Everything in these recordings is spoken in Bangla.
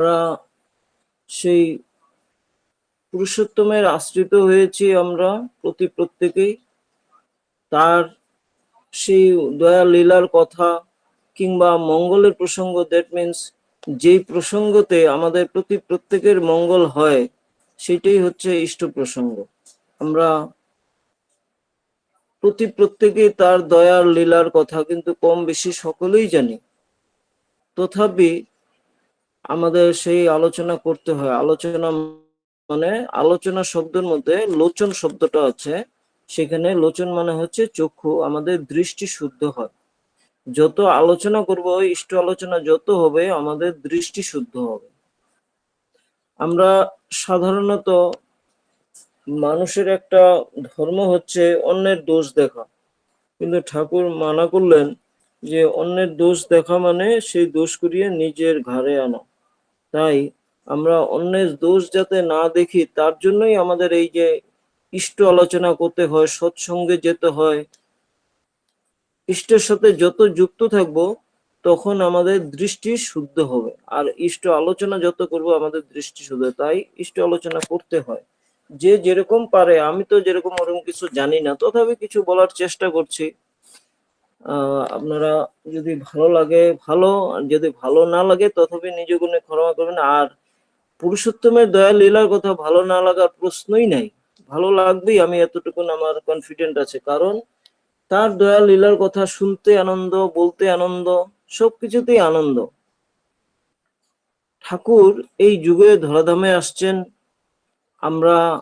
আমরা সেই পুরুষোত্তমের আশ্রিত হয়েছি আমরা প্রতি প্রত্যেকেই। তার সেই দয়া লীলার কথা কিংবা মঙ্গলের প্রসঙ্গ দ্যাট মিনস যেই প্রসঙ্গতে আমাদের প্রতি প্রত্যেকের মঙ্গল হয়, সেটাই হচ্ছে ইষ্ট প্রসঙ্গ। আমরা প্রতি প্রত্যেকেই তার দয়ার লীলার কথা, কিন্তু কম বেশি সকলেই জানি। তথাপি আমাদের সেই আলোচনা করতে হয়। আলোচনা মানে আলোচনা শব্দের মধ্যে লোচন শব্দটা আছে। সেখানে লোচন মানে হচ্ছে চক্ষু, আমাদের দৃষ্টি শুদ্ধ হয়। যত আলোচনা করব, ইষ্ট আলোচনা যত হবে, আমাদের দৃষ্টি শুদ্ধ হবে। আমরা সাধারণত মানুষের একটা ধর্ম হচ্ছে অন্যের দোষ দেখা। কিন্তু ঠাকুর মানা করলেন যে অন্যের দোষ দেখা মানে সেই দোষ করিয়ে নিজের ঘাড়ে আনা। তাই আমরা অন্যের দোষ যাতে না দেখি, তার জন্যই আমাদের এই যে ইষ্ট আলোচনা করতে হয়, সৎসঙ্গে যেতে হয়, ইষ্টের সাথে যত যুক্ত থাকব, তখন আমাদের দৃষ্টি শুদ্ধ হবে। আর ইষ্ট আলোচনা যত করব, আমাদের দৃষ্টি শুদ্ধ তাই ইষ্ট আলোচনা করতে হয়। যে যেরকম পারে, আমি তো যেরকম ওরকম কিছু জানি না, তথাপি কিছু বলার চেষ্টা করছি। আপনারা যদি ভালো লাগে, ভালো যদি ভালো না লাগে, তথাপি নিজ গুণে ক্ষমা করবেন। আর পুরুষোত্তমের দয়া, লীলার কথা ভালো না লাগার প্রশ্নই নাই। ভালো লাগবেই, আমি এতটুকুন আমার কনফিডেন্ট আছে। কারণ তার দয়া, লীলার কথা শুনতে আনন্দ, বলতে আনন্দ, সবকিছুতেই আনন্দ। ঠাকুর এই যুগে ধরাধামে আসছেন। আমরা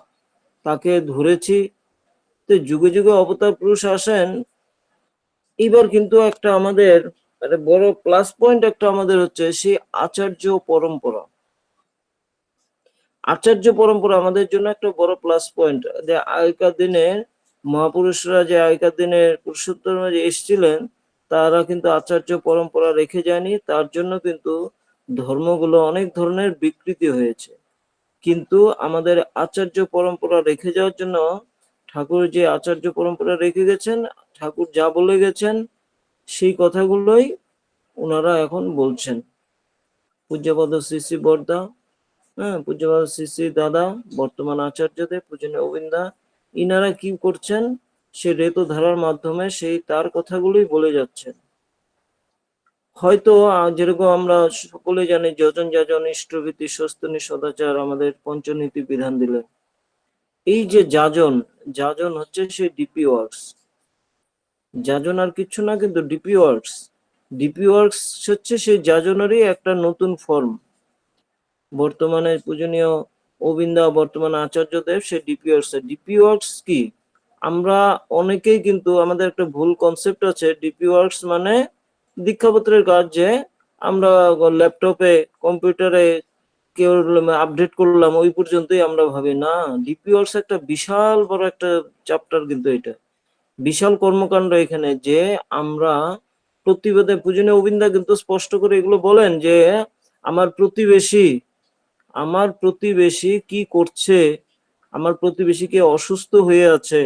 তাকে ধরেছি। তো যুগে যুগে অবতার পুরুষ আসেন। এবার কিন্তু একটা আমাদের একটা বড় প্লাস পয়েন্ট একটা আমাদের হচ্ছে সেই আচার্য পরম্পরা। আচার্য পরম্পরা আমাদের জন্য একটা বড় প্লাস পয়েন্ট যে আগেকার দিনে মহাপুরুষরা যে আগেকার দিনের পুরুষোত্তম যে এসেছিলেন, তারা কিন্তু আচার্য পরম্পরা রেখে যায়নি। তার জন্য কিন্তু ধর্মগুলো অনেক ধরনের বিকৃতি হয়েছে। কিন্তু আমাদের আচার্য পরম্পরা রেখে যাওয়ার জন্য ঠাকুর যে আচার্য পরম্পরা রেখে গেছেন, ঠাকুর যা বলে গেছেন, সেই কথাগুলোই ওনারা এখন বলছেন। পূজ্যপদ শ্রী শ্রী বর্দা হ্যাঁ পূজ্যপদ শ্রী শ্রী দাদা, বর্তমান আচার্যদের পূজনীয় অবিন্দা ইনারা কি করছেন, সে রেত ধারার মাধ্যমে সেই তার কথাগুলোই বলে যাচ্ছেন। হয়তো যেরকম আমরা সকলে জানি যজন যাজন ইষ্টভীতি স্বস্তনী সদাচার আমাদের পঞ্চনীতি বিধান দিলেন। এই যে যাজন যাজন হচ্ছে সেই ডিপি ওয়ার্কস যাজন আর কিছু না, কিন্তু ডিপি ওয়ার্কস ডিপি ওয়ার্কস হচ্ছে সেই যাজনেরই একটা নতুন ফর্ম বর্তমানে পূজনীয় অবিন্দা, বর্তমানে আচার্যদেব সে ডিপি ওয়ার্কস ডিপি ওয়ার্কস কি? আমরা অনেকেই কিন্তু আমাদের একটা ভুল কনসেপ্ট আছে। ডিপি ওয়ার্কস মানে দীক্ষাপত্রের কাজ যে আমরা ল্যাপটপে কম্পিউটারে আপডেট করলাম, ওই পর্যন্তই আমরা ভাবি। না ডিপি ওয়ার্কস একটা বিশাল বড় একটা চ্যাপ্টার কিন্তু এটা। বিশাল কর্মকাণ্ড এখানে যে আমরা প্রতিবেদে, পূজনীয় অবিন্দা কিন্তু স্পষ্ট করে এগুলো বলেন যে, আমার প্রতিবেশী আমার প্রতিবেশী কি করছে? আমার প্রতিবেশী কে অসুস্থ হয়ে আছে?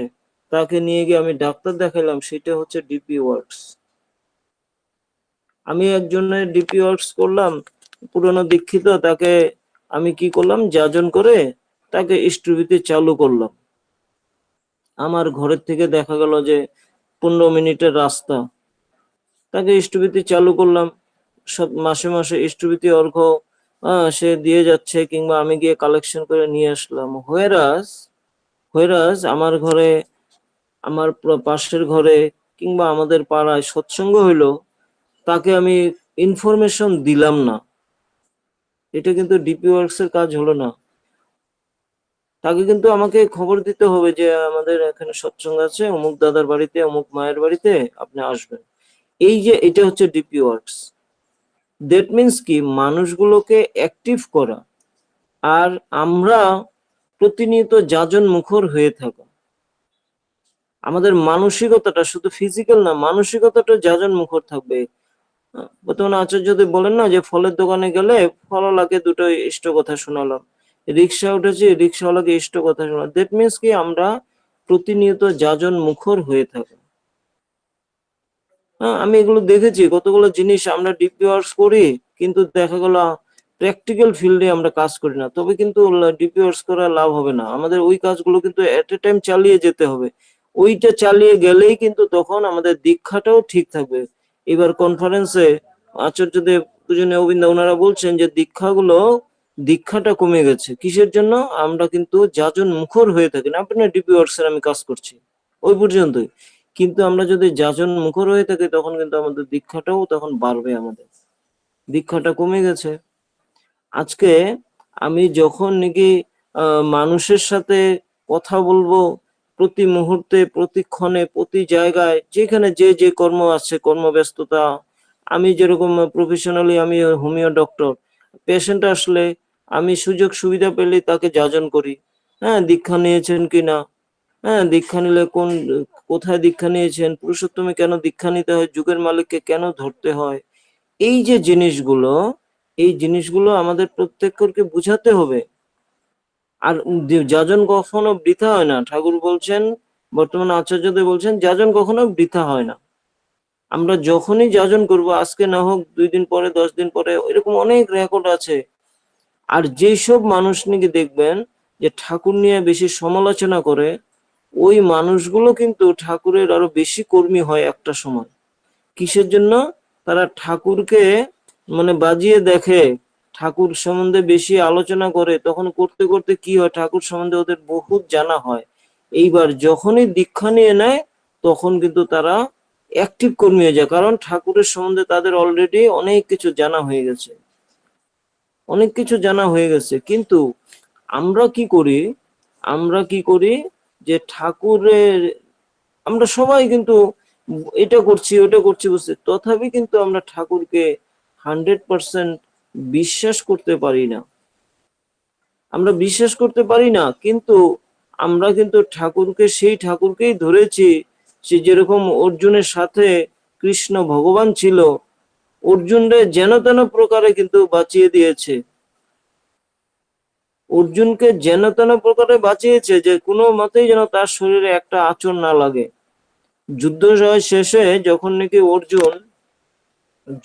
তাকে নিয়ে গিয়ে আমি ডাক্তার দেখালাম সেটা হচ্ছে ডিপি ওয়ার্কস আমি একজনের ডিপি ওয়ার্কস করলাম, পুরনো দীক্ষিত, তাকে আমি কি করলাম? যাজন করে তাকে ইষ্টভীতি চালু করলাম। আমার ঘরের থেকে দেখা গেল যে পনেরো মিনিটের রাস্তা। তাকে ইষ্টভীতি চালু করলাম। সব মাসে মাসে ইষ্টভীতি অর্ঘ সে দিয়ে যাচ্ছে কিংবা আমি গিয়ে কালেকশন করে নিয়ে আসলাম। হোয়েরাস হোয়েরাস আমার ঘরে, আমার পাশের ঘরে কিংবা আমাদের পাড়ায় সৎসঙ্গ হইল, তাকে আমি ইনফরমেশন দিলাম না। এটা কিন্তু ডিপি ওয়ার্কস এর কাজ হলো না। তাকে কিন্তু আমাকে খবর দিতে হবে যে আমাদের এখানে সৎসঙ্গ আছে, অমুক দাদার বাড়িতে, অমুক মায়ের বাড়িতে আপনি আসবেন। এই যে এটা হচ্ছে ডিপি ওয়ার্কস দ্যাট মিন্স কি? মানুষগুলোকে অ্যাক্টিভ করা। আর আমরা প্রতিনিয়ত যাজন মুখর হয়ে থাকা। আমাদের মানসিকতাটা শুধু ফিজিক্যাল না, মানসিকতাটা যাজন মুখর থাকবে। বর্তমানে আচার্যদেব বলেন না যে ফলের দোকানে গেলে ফলওয়ালাকে দুটো ইষ্ট কথা শোনালাম। রিক্সা উঠেছি, রিক্সাওয়ালাকে ইষ্ট কথা শোনালাম। দ্যাট মিন্স কি আমরা প্রতিনিয়ত যাজন মুখর হয়ে থাকা। হ্যাঁ আমি এগুলো দেখেছি, কতগুলো জিনিস আমরা ডিপি ওয়ার্কস করি, কিন্তু দেখা গেল প্র্যাকটিক্যাল ফিল্ডে আমরা কাজ করি না। তবে কিন্তু ডিপিওয়ার্স করা লাভ হবে না। আমাদের ওই কাজগুলো কিন্তু এট এ টাইম চালিয়ে যেতে হবে। ওইটা চালিয়ে গেলেই কিন্তু তখন আমাদের দীক্ষাটাও ঠিক থাকবে। এবার কনফারেন্সে আচার্যদেব দুজনে অবিন্দা ওনারা বলছেন যে দীক্ষাগুলো, দীক্ষাটা কমে গেছে। কিসের জন্য? আমরা কিন্তু যাজন মুখর হয়ে থাকি। না আপনার ডিপিওয়ার্স এর আমি কাজ করছি। ওই পর্যন্তই। কিন্তু আমরা যদি যাজন মুখর হয়ে থাকি, তখন কিন্তু আমাদের দীক্ষাটাও তখন বাড়বে আমাদের। দীক্ষাটা কমে গেছে। আজকে আমি যখন নাকি মানুষের সাথে কথা বলব প্রতি মুহূর্তে প্রতিক্ষণে প্রতি জায়গায়, যেখানে যে যে কর্ম আছে, কর্মব্যস্ততা, আমি যেরকম প্রফেশনালি আমি হোমিও ডক্টর পেশেন্ট আসলে আমি সুযোগ সুবিধা পেলে তাকে যাজন করি। হ্যাঁ দীক্ষা নিয়েছেন কিনা? হ্যাঁ দীক্ষা নিলে কোন, কোথায় দীক্ষা নিয়েছেন? পুরুষোত্তমে কেন দীক্ষা নিতে হয়? যুগের মালিককে কেন ধরতে হয়? এই যে জিনিসগুলো, এই জিনিসগুলো আমাদের প্রত্যেককে বুঝাতে হবে। আর যাজন কখনো বৃথা হয় না। ঠাকুর বলছেন, বর্তমান আচার্যদেব বলছেন, যাজন কখনো বৃথা হয় না। আমরা যখনই যাজন করব, আজকে না হোক দুই দিন পরে, দশ দিন পরে, এরকম অনেক রেকর্ড আছে। আর যেসব মানুষ নাকি দেখবেন যে ঠাকুর নিয়ে বেশি সমালোচনা করে, ওই মানুষগুলো কিন্তু ঠাকুরের আরও বেশি কর্মী হয় একটা সময়। কিসের জন্য? তারা ঠাকুরকে মানে বাজিয়ে দেখে ঠাকুর সম্বন্ধে বেশি আলোচনা করে, তখন করতে করতে কি হয়? ঠাকুর সম্বন্ধে ওদের বহুত জানা হয়। এইবার যখনই দীক্ষা নিয়ে নেয়, তখন কিন্তু তারা অ্যাক্টিভ কর্মী হয়ে যায়। কারণ ঠাকুরের সম্বন্ধে তাদের অলরেডি অনেক কিছু জানা হয়ে গেছে। অনেক কিছু জানা হয়ে গেছে। কিন্তু আমরা কি করি? আমরা কি করি যে ঠাকুরের, আমরা সবাই কিন্তু এটা করছি, ওটা করছি, বুঝছি। তথাপি কিন্তু আমরা ঠাকুরকে হান্ড্রেড পার্সেন্ট বিশ্বাস করতে পারি না। আমরা বিশ্বাস করতে পারি না, কিন্তু আমরা কিন্তু ঠাকুরকে, সেই ঠাকুরকেই ধরেছি, সে যেরকম অর্জুনের সাথে কৃষ্ণ ভগবান ছিল, অর্জুনরে যেন তেন প্রকারে কিন্তু বাঁচিয়ে দিয়েছে। অর্জুনকে যেন তেন প্রকারে বাঁচিয়েছে যে কোনো মতেই যেন তার শরীরে একটা আচর না লাগে। যুদ্ধ জয় শেষে যখন নাকি অর্জুন,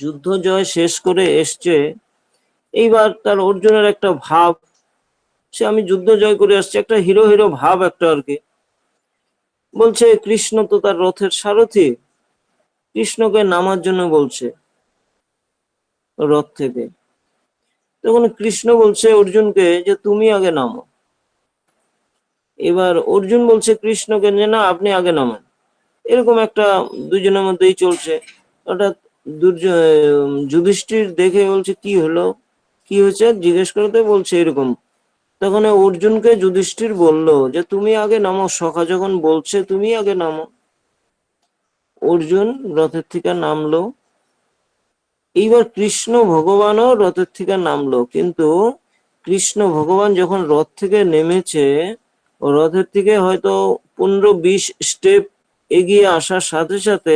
যুদ্ধ জয় শেষ করে এসছে এইবার তার অর্জুনের একটা ভাব, সে আমি যুদ্ধ জয় করে আসছি, একটা হিরো হিরো ভাব একটা আর কি। বলছে, কৃষ্ণ তো তার রথের সারথি, কৃষ্ণকে নামার জন্য বলছে রথ থেকে। তখন কৃষ্ণ বলছে অর্জুনকে যে, তুমি আগে নামো। এবার অর্জুন বলছে কৃষ্ণকে যে, না, আপনি আগে নামেন। এরকম একটা দুজনের মধ্যেই চলছে। হঠাৎ দুর্য- যুধিষ্ঠির দেখে বলছে, কি হলো? কি হয়েছে? জিজ্ঞেস করতে বলছে এরকম। তখন অর্জুনকে যুধিষ্ঠির বলল যে, তুমি আগে নামো, সখা যখন বলছে, তুমি আগে নামো। অর্জুন রথের থেকে নামলো। এইবার কৃষ্ণ ভগবানও রথের থেকে নামলো। কিন্তু কৃষ্ণ ভগবান যখন রথ থেকে নেমেছে, রথের থেকে হয়তো পনেরো বিশ স্টেপ এগিয়ে আসার সাথে সাথে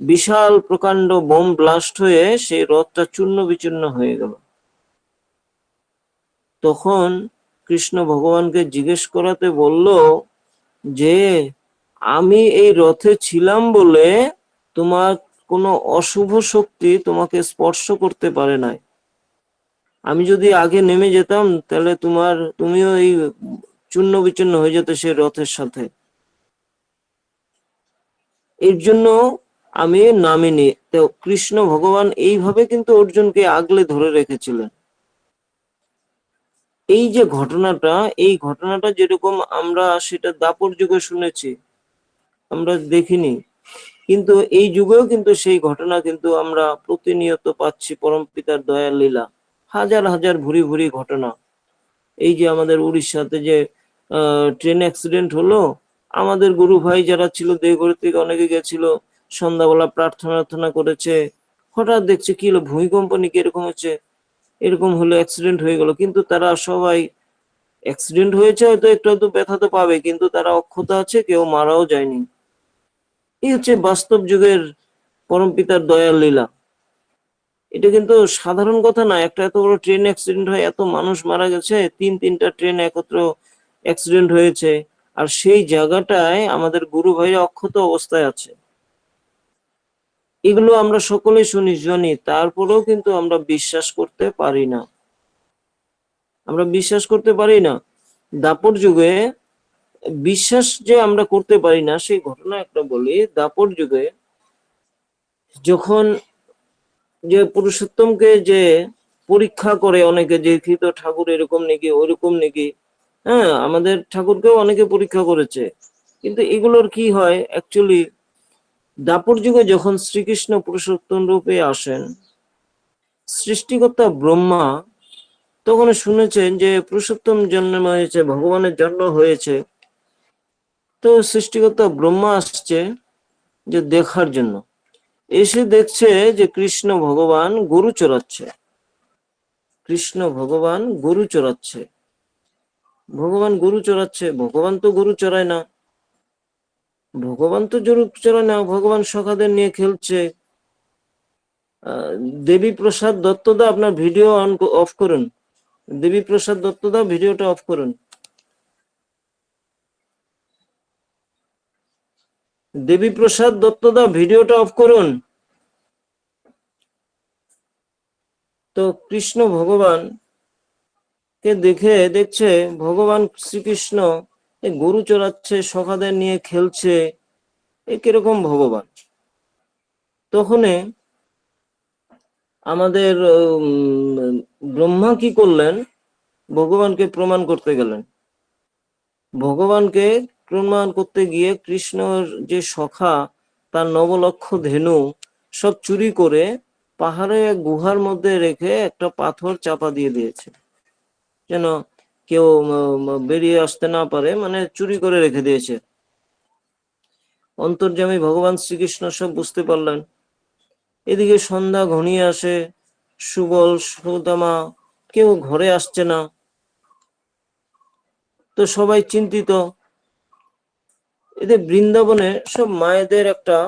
বিশাল প্রকাণ্ড বোম ব্লাস্ট হয়ে সেই রথটা চূর্ণ বিচূর্ণ হয়ে গেল। তখন কৃষ্ণ ভগবানকে জিজ্ঞেস করাতে বলল, যে, আমি এই রথে ছিলাম বলে তোমার কোনো অশুভ শক্তি তোমাকে স্পর্শ করতে পারে নাই। আমি যদি আগে নেমে যেতাম, তাহলে তোমার, তুমিও এই চূর্ণ বিচূর্ণ হয়ে যেত সেই রথের সাথে। এর জন্য আমি নামিনি। তো কৃষ্ণ ভগবান এইভাবে কিন্তু অর্জুনকে আগলে ধরে রেখেছিলেন। এই যে ঘটনাটা, এই ঘটনাটা যেরকম আমরা সেটা দাপর যুগে শুনেছি, আমরা দেখিনি। কিন্তু এই যুগেও কিন্তু সেই ঘটনা কিন্তু আমরা প্রতিনিয়ত পাচ্ছি পরম পিতার দয়ার লীলা। হাজার হাজার ভুরি ভুরি ঘটনা। এই যে আমাদের উড়িষ্যাতে যে ট্রেন অ্যাক্সিডেন্ট হলো, আমাদের গুরু ভাই যারা ছিল দেহঘর থেকে অনেকে গেছিল, সন্ধ্যাবেলা প্রার্থনা করেছে। হঠাৎ দেখছে কি হলো, ভূমিকম্প নাকি এরকম হচ্ছে। এরকম হলো অ্যাক্সিডেন্ট হয়ে গেল। কিন্তু তারা সবাই অ্যাক্সিডেন্ট হয়েছে, হয়তো একটু হয়তো ব্যথা তো পাবে, কিন্তু তারা অক্ষত আছে, কেউ মারাও যায়নি। এই হচ্ছে বাস্তব যুগের পরম পিতার দয়াল লীলা। এটা কিন্তু সাধারণ কথা না, একটা এত বড় ট্রেন অ্যাক্সিডেন্ট হয়, এত মানুষ মারা গেছে, তিন, তিনটা ট্রেন একত্র অ্যাক্সিডেন্ট হয়েছে। আর সেই জায়গাটায় আমাদের গুরু ভাইরা অক্ষত অবস্থায় আছে। এগুলো আমরা সকলে শুনি, জানি। তারপরেও কিন্তু আমরা বিশ্বাস করতে পারি না। আমরা বিশ্বাস করতে পারি না। দাপর যুগে বিশ্বাস যে আমরা করতে পারি না, সেই ঘটনা একটা বলি। দাপর যুগে যখন যে পুরুষোত্তমকে যে পরীক্ষা করে অনেকে যে কৃত ঠাকুর এরকম নাকি ওইরকম নাকি হ্যাঁ আমাদের ঠাকুরকেও অনেকে পরীক্ষা করেছে। কিন্তু এগুলোর কি হয়? অ্যাকচুয়ালি দাপর যুগে যখন শ্রীকৃষ্ণ পুরুষোত্তম রূপে আসেন, সৃষ্টিকর্তা ব্রহ্মা তখন শুনেছেন যে পুরুষোত্তম জন্ম হয়েছে ভগবানের জন্ম হয়েছে, তো সৃষ্টিকর্তা ব্রহ্মা আসছে যে দেখার জন্য। এসে দেখছে যে কৃষ্ণ ভগবান গরু চড়াচ্ছে। কৃষ্ণ ভগবান গরু চড়াচ্ছে। ভগবান গরু চড়াচ্ছে, ভগবান তো গরু চড়ায় না। ভগবান তো গরু চড়ায় না ভগবান সখাদের নিয়ে খেলছে। দেবী প্রসাদ দত্তদা, আপনার ভিডিও অন অফ করুন। দেবী প্রসাদ দত্তদা, ভিডিওটা অফ করুন। দেবী প্রসাদ দত্তদা, ভিডিওটা অফ করুন। তো কৃষ্ণ ভগবান কে দেখে, দেখছে, ভগবান শ্রীকৃষ্ণ গরু চড়াচ্ছে সখাদের নিয়ে খেলছে, এ কীরকম ভগবান? তখনই আমাদের ব্রহ্মা কি করলেন? ভগবানকে প্রমাণ করতে গেলেন। ভগবানকে প্রমাণ করতে গিয়ে কৃষ্ণর যে সখা, তার নবলক্ষ ধেনু, সব চুরি করে পাহাড়ে গুহার মধ্যে রেখে একটা পাথর চাপা দিয়ে দিয়েছে। যেন কেউ বেরিয়ে আসতে না পারে মানে চুরি করে রেখে দিয়েছে। অন্তর্যামী ভগবান শ্রীকৃষ্ণ সব বুঝতে পারলেন। এদিকে সন্ধ্যা ঘনিয়ে আসে, সুবল, সুদামা, কেউ ঘরে আসছে না। তো সবাই চিন্তিত। এদের বৃন্দাবনে সব মায়েদের একটা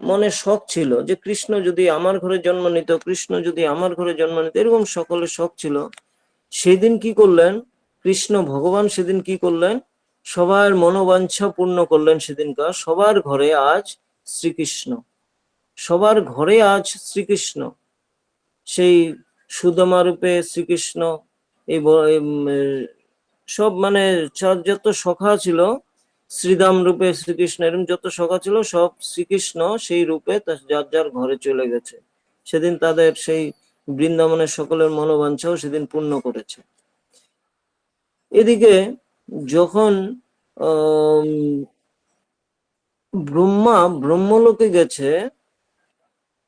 মনে শখ ছিল যে কৃষ্ণ যদি আমার ঘরে জন্ম নিত, কৃষ্ণ যদি আমার ঘরে জন্ম নিত, এরকম সকলের শখ ছিল। সেদিন কি করলেন? কৃষ্ণ ভগবান সেদিন কি করলেন? সবার মনোবাঞ্ছা পূর্ণ করলেন সেদিনকার। সবার ঘরে আজ শ্রীকৃষ্ণ। সবার ঘরে আজ শ্রীকৃষ্ণ। সেই সুদমা রূপে শ্রীকৃষ্ণ এই সব মানে যত সখা ছিল শ্রীদাম রূপে শ্রীকৃষ্ণ এরকম যত সখা ছিল, সব শ্রীকৃষ্ণ সেই রূপে যার যার ঘরে চলে গেছে। সেদিন তাদের সেই বৃন্দাবনের সকলের মনোবাঞ্ছাও সেদিন পূর্ণ করেছে। এদিকে যখন ব্রহ্মা ব্রহ্মলোকে গেছে,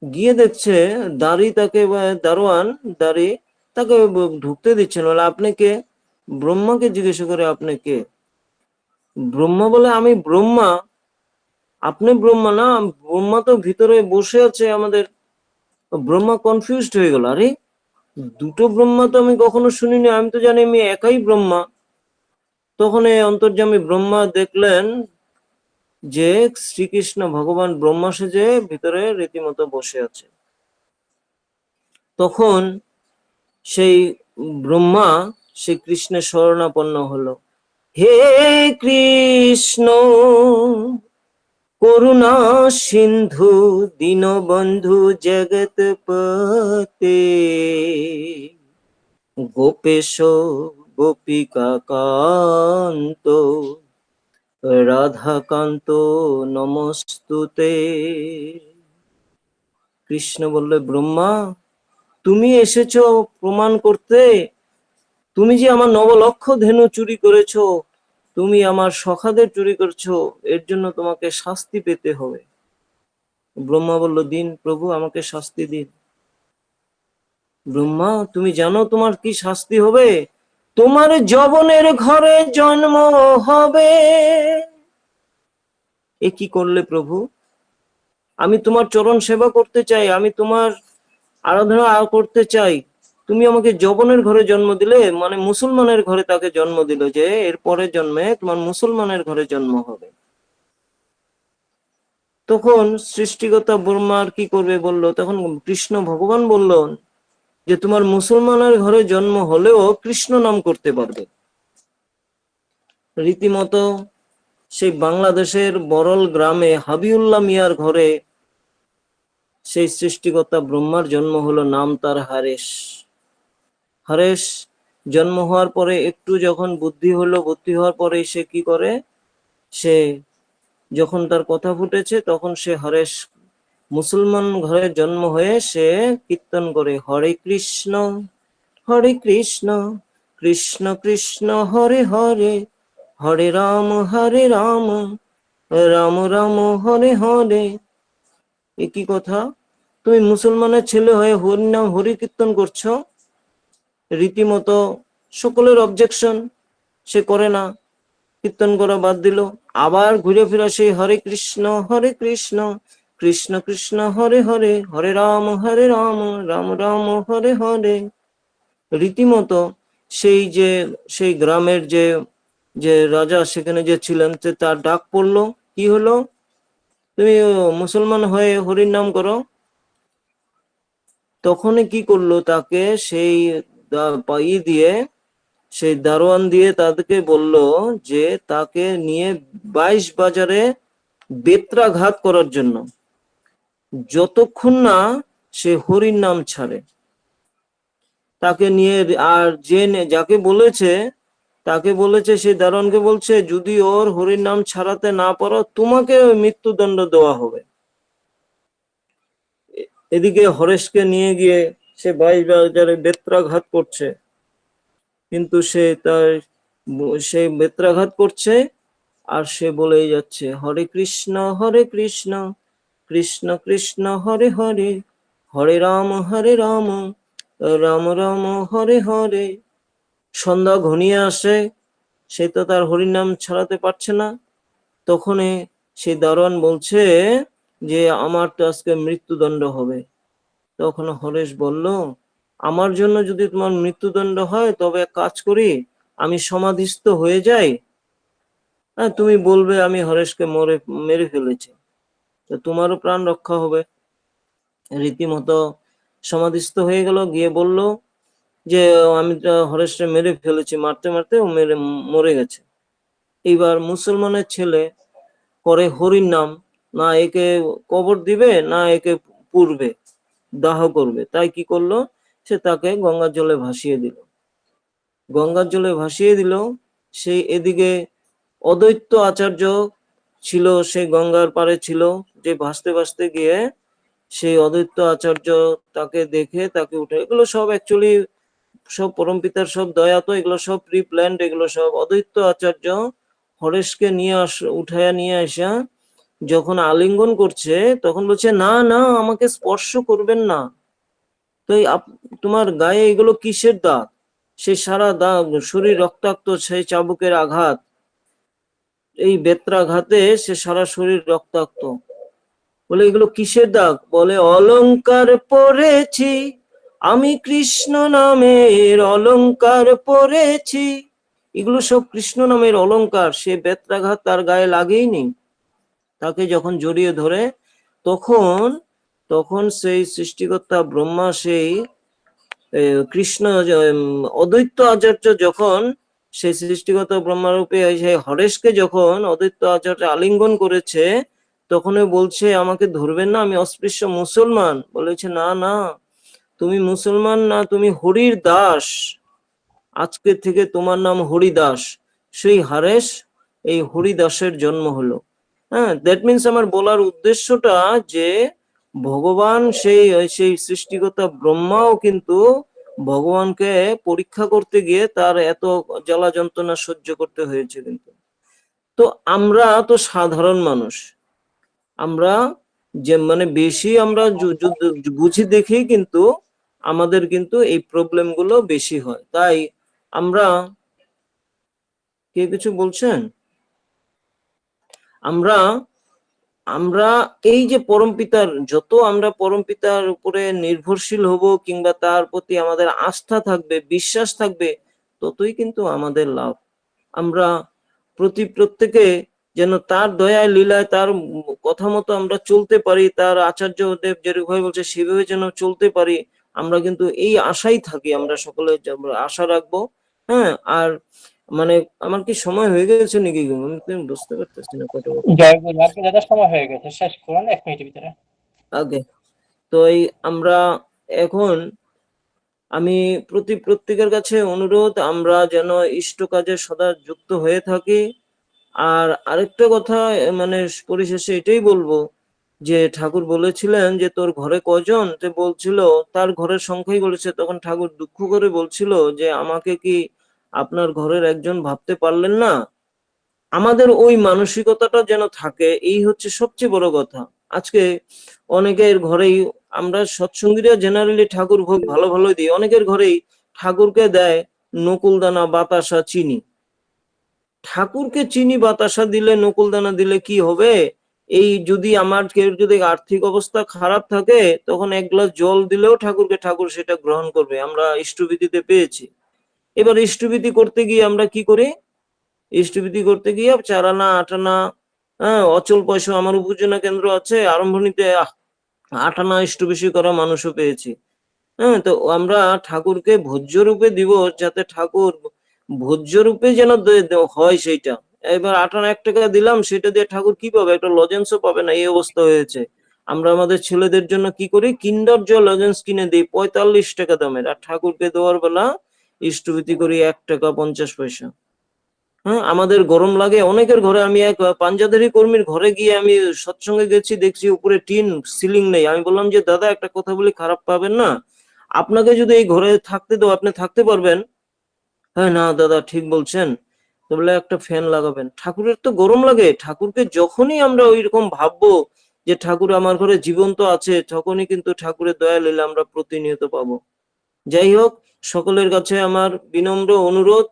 গিয়ে দেখছে দাড়ি তাকে দারোয়ান দাড়ি তাকে ঢুকতে দিচ্ছে না। আপনি কে? ব্রহ্মাকে জিজ্ঞেস করে, আপনি কে? ব্রহ্মা বলে, আমি ব্রহ্মা। আপনি ব্রহ্মা না, ব্রহ্মা তো ভিতরে বসে আছে আমাদের। ব্রহ্মা কনফিউজড হয়ে গেল। আরে দুটো ব্রহ্মা তো আমি কখনো শুনিনি, আমি তো জানি আমি একাই ব্রহ্মা। তখন এই অন্তর্যামী ব্রহ্মা দেখলেন যে শ্রীকৃষ্ণ ভগবান ব্রহ্মা সেজে ভিতরে রীতিমতো বসে আছে। তখন সেই ব্রহ্মা সেই কৃষ্ণের শরণাপন্ন হলো। হে কৃষ্ণ করুণা সিন্ধু দীনবন্ধু জগৎ পতে গোপেশ, গোপিকা কান্ত, রাধাকান্ত নমস্তুতে। কৃষ্ণ বললে, ব্রহ্মা, তুমি এসেছ প্রমাণ করতে? তুমি যে আমার নবলক্ষ ধেনু চুরি করেছ তুমি আমার সখাদের চুরি করছ, এর জন্য তোমাকে শাস্তি পেতে হবে। ব্রহ্মা বলল, দিন প্রভু, আমাকে শাস্তি দিন। ব্রহ্মা, তুমি জানো তোমার কি শাস্তি হবে? তোমার যবনের ঘরে জন্ম হবে। এ কি করলে প্রভু? আমি তোমার চরণ সেবা করতে চাই, আমি তোমার আরাধনা করতে চাই। তুমি আমাকে যবনের ঘরে জন্ম দিলে মানে মুসলমানের ঘরে তাকে জন্ম দিল যে এর পরের জন্মে তোমার মুসলমানের ঘরে জন্ম হবে। তখন সৃষ্টিকর্তা ব্রহ্মার কি করবে বলল? তখন কৃষ্ণ ভগবান বলল যে, তোমার মুসলমানের ঘরে জন্ম হলেও কৃষ্ণ নাম করতে পারবে। রীতিমতো সেই বাংলাদেশের বরল গ্রামে হাবিউল্লাহ মিয়ার ঘরে সেই সৃষ্টিকর্তা ব্রহ্মার জন্ম হলো, নাম তার হারেশ। হরেশ জন্ম হওয়ার পরে একটু যখন বুদ্ধি হলো, বুদ্ধি হওয়ার পরে সে কি করে? সে যখন তার কথা ফুটেছে, তখন সে হরেশ মুসলমান ঘরে জন্ম হয়ে সে কীর্তন করে, হরে কৃষ্ণ হরে কৃষ্ণ কৃষ্ণ কৃষ্ণ, হরে হরে হরে রাম হরে রাম রাম রাম, হরে হরে। এ কি কথা? তুমি মুসলমানের ছেলে হয়ে হরি নাম হরি কীর্তন করছ? রীতিমতো সকলের অবজেকশন সে করে না। কীর্তন করা বাদ দিল। আবার ঘুরে ফিরে সেই হরে কৃষ্ণ হরে কৃষ্ণ কৃষ্ণ কৃষ্ণ, হরে হরে হরে রাম হরে রাম রাম রাম, হরে হরে। রীতিমতো সেই যে, সেই গ্রামের যে যে রাজা সেখানে যে ছিলেন, সে তার ডাক পড়ল। কি হলো? তুমি মুসলমান হয়ে হরির নাম করো। তখনই কি করল তাকে? সেই পাই দিয়ে সেই দারোয়ান দিয়ে তাদেরকে বলল যে তাকে নিয়ে বাইশ বাজারে বেত্রাঘাত করার জন্য। যতক্ষণ না সে হরির নাম ছাড়ে। তাকে নিয়ে আর যে যাকে বলেছে, তাকে বলেছে, সেই দারোয়ানকে বলছে, যদি ওর হরির নাম ছাড়াতে না পারো, তোমাকে মৃত্যুদণ্ড দেওয়া হবে। এদিকে হরেশকে নিয়ে গিয়ে সে বাইশ বাজারে বেত্রাঘাত করছে। কিন্তু সে তার সে বেত্রাঘাত করছে আর সে বলেই যাচ্ছে, হরে কৃষ্ণ হরে কৃষ্ণ কৃষ্ণ কৃষ্ণ, হরে হরে হরে রাম হরে রাম রাম রাম, হরে হরে। সন্ধ্যা ঘনিয়ে আসে, সে তো তার হরিনাম ছাড়াতে পারছে না। তখনই সেই দারোয়ান বলছে যে, আমার তো আজকে মৃত্যুদণ্ড হবে। তখন হরেশ বলল, আমার জন্য যদি তোমার মৃত্যুদণ্ড হয়, তবে এক কাজ করি, আমি সমাধিস্থ হয়ে যাই। হ্যাঁ তুমি বলবে আমি হরেশকে মরে, মেরে ফেলেছি। তো তোমারও প্রাণ রক্ষা হবে। রীতিমতো সমাধিস্থ হয়ে গেল, গিয়ে বলল যে, আমি হরেশকে মেরে ফেলেছি, মারতে মারতে ও মেরে, মরে গেছে। এইবার মুসলমানের ছেলে করে হরির নাম, না একে কবর দিবে, না একে পুরবে। দাহ করবে। তাই কি করল? সে তাকে গঙ্গার জলে ভাসিয়ে দিল। গঙ্গার জলে ভাসিয়ে দিল। সেই এদিকে অদ্বৈত আচার্য ছিল সেই গঙ্গার পারে ছিল, যে ভাসতে ভাসতে গিয়ে সেই অদ্বৈত আচার্য তাকে দেখে, তাকে উঠে, এগুলো সব অ্যাকচুয়ালি সব পরমপিতার সব দয়া তো, এগুলো সব প্রি প্ল্যান্ড এগুলো সব অদ্বৈত আচার্য হরেশকে নিয়ে আস, উঠায়া নিয়ে আসা যখন আলিঙ্গন করছে, তখন বলছে, না না, আমাকে স্পর্শ করবেন না। তো তোমার গায়ে এগুলো কিসের দাগ? সে সারা দাগ, শরীর রক্তাক্ত সেই চাবুকের আঘাত। এই বেত্রাঘাতে সে সারা শরীর রক্তাক্ত। বলে, এগুলো কিসের দাগ? বলে অলংকার পরেছি, আমি কৃষ্ণ নামের অলংকার পরেছি। এগুলো সব কৃষ্ণ নামের অলংকার সে বেত্রাঘাত তার গায়ে লাগেই লাগেইনি। তাকে যখন জড়িয়ে ধরে, তখন তখন সেই সৃষ্টিকর্তা ব্রহ্মা সেই কৃষ্ণ অদ্বৈত আচার্য যখন সেই সৃষ্টিগত ব্রহ্মারূপে সেই হরেশকে যখন অদ্বৈত আচার্য আলিঙ্গন করেছে তখনই বলছে, আমাকে ধরবেন না, আমি অস্পৃশ্য মুসলমান। বলেছে, না না, তুমি মুসলমান না, তুমি হরির দাস। আজকে থেকে তোমার নাম হরিদাস। সেই হারেশ এই হরিদাসের জন্ম হলো। হ্যাঁ দ্যাট মিনস আমার বলার উদ্দেশ্যটা যে ভগবান সেই সেই সৃষ্টিকর্তা ব্রহ্মাও কিন্তু ভগবানকে পরীক্ষা করতে গিয়ে তার এত জ্বালা যন্ত্রণা সহ্য করতে হয়েছে কিন্তু। তো আমরা তো সাধারণ মানুষ। আমরা যে মানে বেশি আমরা বুঝি দেখেই কিন্তু আমাদের কিন্তু এই প্রবলেমগুলো বেশি হয়। তাই আমরা কে কিছু বলছেন? আমরা আমরা এই যে পরমপিতার যত আমরা পরমপিতার উপরে নির্ভরশীল হব কিংবা তার প্রতি আমাদের আস্থা থাকবে, বিশ্বাস থাকবে, ততই কিন্তু আমাদের লাভ। আমরা প্রতি প্রত্যেকে যেন তার দয়ায়, লীলায়, তার কথা মতো আমরা চলতে পারি, তার আচার্য দেব যেভাবে বলছে, সেভাবে যেন চলতে পারি, আমরা কিন্তু এই আশাই থাকি, আমরা সকলে আশা রাখব হ্যাঁ? আর মানে আমার কি সময় হয়ে গেছে নাকি আমি বুঝতে পারতেছি না কত জয় গুরু আপনি দাদা সময় হয়ে গেছে। শেষ করুন এক মিনিটের ভিতরে। আগে তো এই আমরা এখন আমি প্রতি প্রত্যেকের কাছে অনুরোধ আমরা যেন ইষ্ট কাজে সদা যুক্ত হয়ে থাকি। আর আরেকটা কথা মানে পরিশেষে এটাই বলব যে ঠাকুর বলেছিলেন যে তোর ঘরে কজন? তে বলছিল তার ঘরের সংখ্যাই বলেছে। তখন ঠাকুর দুঃখ করে বলছিল যে আমাকে কি আপনার ঘরের একজন ভাবতে পারলেন না? আমাদের ওই মানসিকতাটা যেন থাকে, এই হচ্ছে সবচেয়ে বড় কথা। আজকে অনেকের ঘরেই আমরা সৎসঙ্গীরা জেনারেলি ঠাকুর ভোগ ভালো ভালো দিই। অনেকের ঘরেই ঠাকুরকে দেয় নকুলদানা, বাতাসা, চিনি। ঠাকুরকে চিনি, বাতাসা দিলে, নকুলদানা দিলে কি হবে? এই যদি আমার কেউ যদি আর্থিক অবস্থা খারাপ থাকে, তখন এক গ্লাস জল দিলেও ঠাকুরকে ঠাকুর সেটা গ্রহণ করবে। আমরা ইষ্টবিধিতে পেয়েছি। এবার ইষ্টবিধি করতে গিয়ে আমরা কি করি? ইষ্টবিধি করতে গিয়ে চার আনা আট আনা হ্যাঁ অচল পয়সা আমার উপজনা কেন্দ্র আছে আরম্ভণীতে আহ, আট আনা ইষ্টবেশি করা মানুষও পেয়েছি। হ্যাঁ তো আমরা ঠাকুরকে ভোজ্য রূপে দিব যাতে ঠাকুর ভোজ্য রূপে যেন হয় সেইটা। এবার আট আনা এক টাকা দিলাম সেটা দিয়ে ঠাকুর কি পাবে? একটা লজেন্সও পাবে না এই অবস্থা হয়েছে। আমরা আমাদের ছেলেদের জন্য কি করি? কিন্ডার জয় লজেন্স কিনে দিই পঁয়তাল্লিশ টাকা দামের। আর ঠাকুরকে দেওয়ার বেলা ইষ্টভীতি করি এক টাকা পঞ্চাশ পয়সা। হ্যাঁ আমাদের গরম লাগে। অনেকের ঘরে আমি এক পাঞ্জাদারি কর্মীর ঘরে গিয়ে আমি সৎসঙ্গে গেছি, দেখছি উপরে টিন, সিলিং নেই। আমি বললাম যে, দাদা, একটা কথা বলি, খারাপ পাবেন না। আপনাকে যদি এই ঘরে থাকতে দাও, আপনি থাকতে পারবেন? হ্যাঁ না, দাদা, ঠিক বলছেন। বলে, একটা ফ্যান লাগাবেন। ঠাকুরের তো গরম লাগে। ঠাকুরকে যখনই আমরা ওই রকম ভাববো যে, ঠাকুর আমার ঘরে জীবন্ত আছে, তখনই কিন্তু ঠাকুরের দয়া লীলা আমরা প্রতিনিয়ত পাবো। যাই হোক সকলের কাছে আমার বিনম্র অনুরোধ।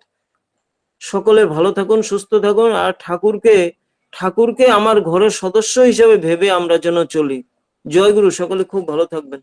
সকলে ভালো থাকুন, সুস্থ থাকুন, আর ঠাকুরকে ঠাকুরকে আমার ঘরের সদস্য হিসেবে ভেবে আমরা যেন চলি। জয়গুরু সকলে খুব ভালো থাকবেন।